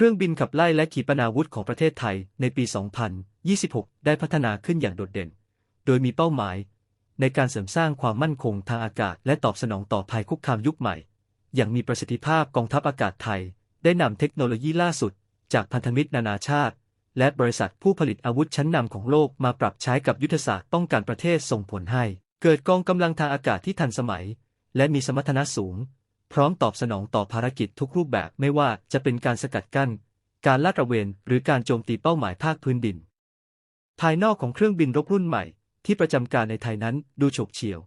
เครื่องบินขับไล่และขีปนาวุธของประเทศไทยในปี 2026 ได้พัฒนาขึ้นอย่างโดดเด่น โดยมีเป้าหมาย ในการเสริมสร้างความมั่นคงทางอากาศ และตอบสนองต่อภัยคุกคามยุคใหม่ อย่างมีประสิทธิภาพกองทัพอากาศไทย ได้นำเทคโนโลยีล่าสุด จากพันธมิตรนานาชาติ และบริษัทผู้ผลิตอาวุธชั้นนำของโลกมาปรับใช้กับยุทธศาสตร์ป้องกันประเทศส่งผลให้ เกิดกองกำลังทางอากาศที่ทันสมัย และมีสมรรถนะสูง ร้อมตอบสนองต่อภารกิจทุกรูปแบบไม่ว่าจะเป็นการสกัดกั้น การลาดตระเวน หรือการโจมตีเป้าหมายภาคพื้นดิน ภายนอกของเครื่องบินรบรุ่นใหม่ ที่ประจำการในไทยนั้นดูโฉบเฉี่ยว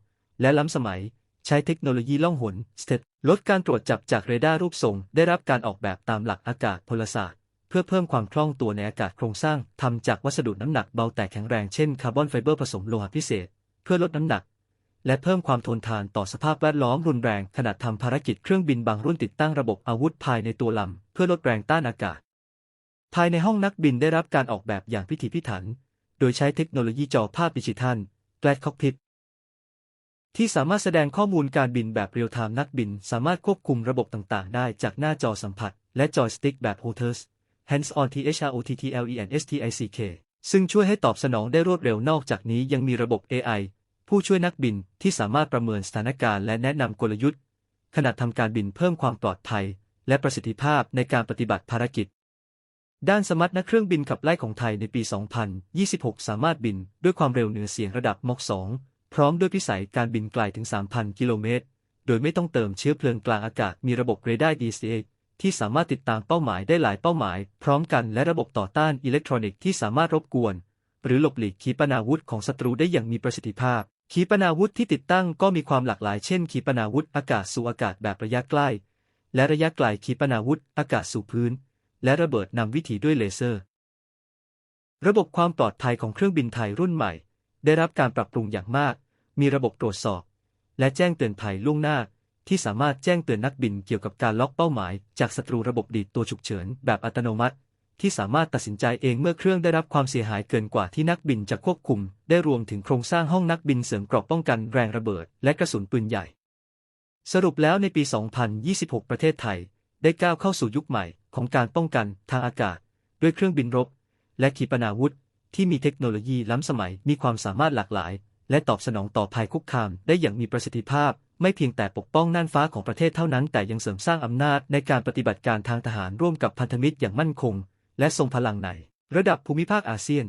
และล้ำสมัย ใช้เทคโนโลยีล่องหนสเตลดการตรวจจับจากเรดาร์รูปทรง ได้รับการออกแบบตามหลักอากาศพลศาสตร์ เพื่อเพิ่มความคล่องตัวในอากาศโครงสร้างทำจากวัสดุน้ำหนักเบาแต่แข็งแรงเช่นคาร์บอนไฟเบอร์ผสมโลหะพิเศษ เพื่อลดน้ำหนัก และเพิ่มความทนทานต่อสภาพแวดล้อมรุนแรงขณะทำภารกิจเครื่องบินบางรุ่นติดตั้งระบบอาวุธภายในตัวลำ เพื่อลดแรงต้านอากาศ ภายในห้องนักบินได้รับการออกแบบอย่างพิถีพิถัน โดยใช้เทคโนโลยีจอภาพดิจิทัลแกลดคอกพิทที่สามารถแสดงข้อมูลการบินแบบเรียลไทม์นักบิน สามารถควบคุมระบบต่างๆ ได้จากหน้าจอสัมผัส และจอยสติ๊กแบบ Hoters Hands on THROTTLENSTICK ซึ่งช่วยให้ตอบสนองได้รวดเร็วนอกจากนี้ยังมีระบบ AI ผู้ช่วยนักบินที่สามารถประเมินสถานการณ์และแนะนำกลยุทธ์ ขณะทำการบินเพิ่มความปลอดภัย และประสิทธิภาพในการปฏิบัติภารกิจ ด้านสมรรถนะเครื่องบินขับไล่ของไทยในปี 2026 สามารถบินด้วยความเร็วเหนือเสียงระดับมอก 2 พร้อมด้วยพิสัยการบินไกลถึง 3,000 กิโลเมตร โดยไม่ต้องเติมเชื้อเพลิงกลางอากาศมีระบบเรดาร์ DCA ที่สามารถติดตามเป้าหมายได้หลายเป้าหมาย พร้อมกันและระบบต่อต้านอิเล็กทรอนิกส์ที่สามารถรบกวน หรือหลบหลีกขีปนาวุธของศัตรูได้อย่างมีประสิทธิภาพ ขีปนาวุธที่ติดตั้งก็มีความหลากหลายเช่น ขีปนาวุธอากาศสู่อากาศแบบระยะใกล้ และระยะไกลขีปนาวุธอากาศสู่พื้น และระเบิดนำวิถีด้วยเลเซอร์ ระบบความปลอดภัยของเครื่องบินไทยรุ่นใหม่ ได้รับการปรับปรุงอย่างมาก มีระบบตรวจสอบ และแจ้งเตือนภัยล่วงหน้า ที่สามารถแจ้งเตือนนักบินเกี่ยวกับการล็อกเป้าหมาย จากศัตรูระบบดีดตัวฉุกเฉินแบบอัตโนมัติ ที่สามารถตัดสินใจเองเมื่อเครื่องได้รับความเสียหายเกินกว่าที่นักบินจะควบคุม ได้รวมถึงโครงสร้างห้องนักบินเสริมเกราะป้องกันแรงระเบิด และกระสุนปืนใหญ่ สรุปแล้วในปี 2026 ประเทศไทย ได้ก้าวเข้าสู่ยุคใหม่ของการป้องกันทางอากาศ ด้วยเครื่องบินรบ และขีปนาวุธ ที่มีเทคโนโลยีล้ำสมัยมีความสามารถหลากหลาย และตอบสนองต่อภัยคุกคาม ได้อย่างมีประสิทธิภาพไม่เพียงแต่ปกป้องน่านฟ้าของประเทศเท่านั้น แต่ยังเสริมสร้างอำนาจในการปฏิบัติการทางทหารร่วมกับพันธมิตรอย่างมั่นคง และทรงพลังใน ระดับภูมิภาคอาเซียน